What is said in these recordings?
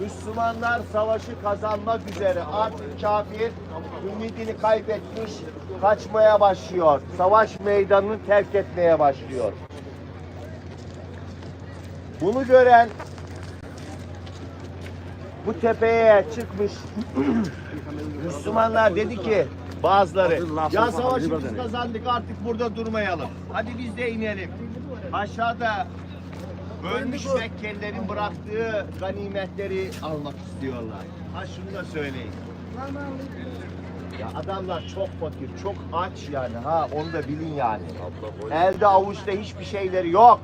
Müslümanlar savaşı kazanmak üzere. Artık kafir ümidini kaybetmiş, kaçmaya başlıyor. Savaş meydanını terk etmeye başlıyor. Bunu gören bu tepeye çıkmış Müslümanlar dedi ki bazıları ya savaşı biz kazandık artık burada durmayalım. Hadi biz de inelim. Aşağıda ölmüş Mekkelilerin bıraktığı ganimetleri almak istiyorlar. Ha şunu da söyleyin. Ya adamlar çok fakir, çok aç yani ha onu da bilin yani. Elde avuçta hiçbir şeyleri yok.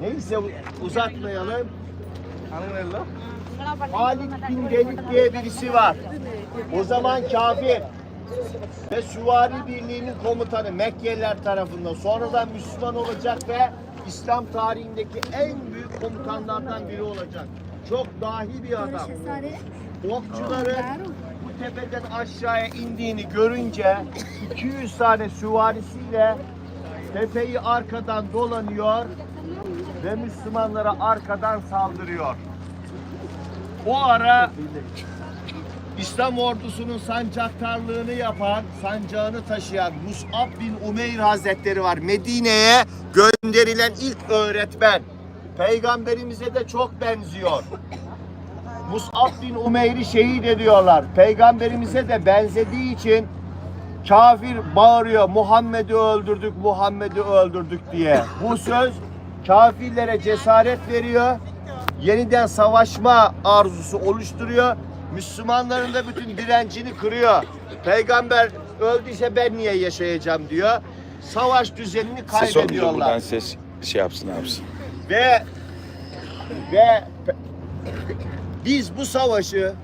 Neyse uzatmayalım. Halid bin Velid diye birisi var. O zaman kafir ve süvari birliğinin komutanı Mekkeliler tarafından sonradan Müslüman olacak ve İslam tarihindeki en büyük komutanlardan biri olacak. Çok dahi bir adam. Okçuların bu tepeden aşağıya indiğini görünce 200 tane süvarisiyle tepeyi arkadan dolanıyor ve Müslümanlara arkadan saldırıyor. O ara İslam ordusunun sancaktarlığını yapan, sancağını taşıyan Mus'ab bin Umeyr Hazretleri var. Medine'ye gönderilen ilk öğretmen. Peygamberimize de çok benziyor. Mus'ab bin Umeyr'i şehit ediyorlar. Peygamberimize de benzediği için kafir bağırıyor Muhammed'i öldürdük, Muhammed'i öldürdük diye. Bu söz kafirlere cesaret veriyor. Yeniden savaşma arzusu oluşturuyor. Müslümanların da bütün direncini kırıyor. Peygamber öldüyse ben niye yaşayacağım diyor. Savaş düzenini Ses olmuyor buradan kaybediyorlar. ses şey yapsın abisi. Ve ve biz bu savaşı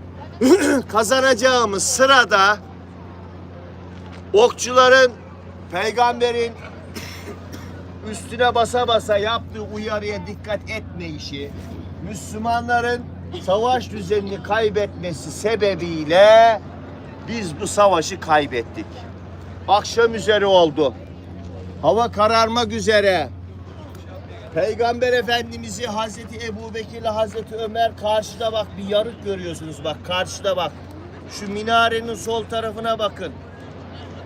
kazanacağımız sırada okçuların peygamberin üstüne basa basa yaptığı uyarıya dikkat etmeyişi, Müslümanların savaş düzenini kaybetmesi sebebiyle biz bu savaşı kaybettik. Akşam üzeri oldu. Hava kararmak üzere. Peygamber Efendimiz'i Hazreti Ebu Bekir ile Hazreti Ömer karşıda bak bir yarık görüyorsunuz bak karşıda bak. Şu minarenin sol tarafına bakın.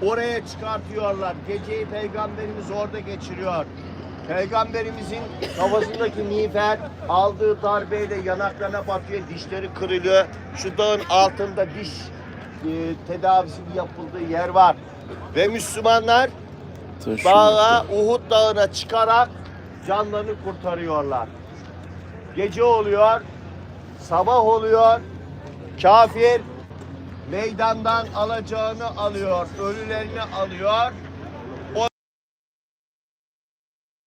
Oraya çıkartıyorlar. Geceyi peygamberimiz orada geçiriyor. Peygamberimizin kafasındaki miğfer aldığı darbeyle yanaklarına batıyor, dişleri kırılıyor. Şu dağın altında diş e, tedavisi yapıldığı yer var. Ve Müslümanlar dağa, Uhud dağına çıkarak canlarını kurtarıyorlar. Gece oluyor, sabah oluyor, kafir meydandan alacağını alıyor, ölülerini alıyor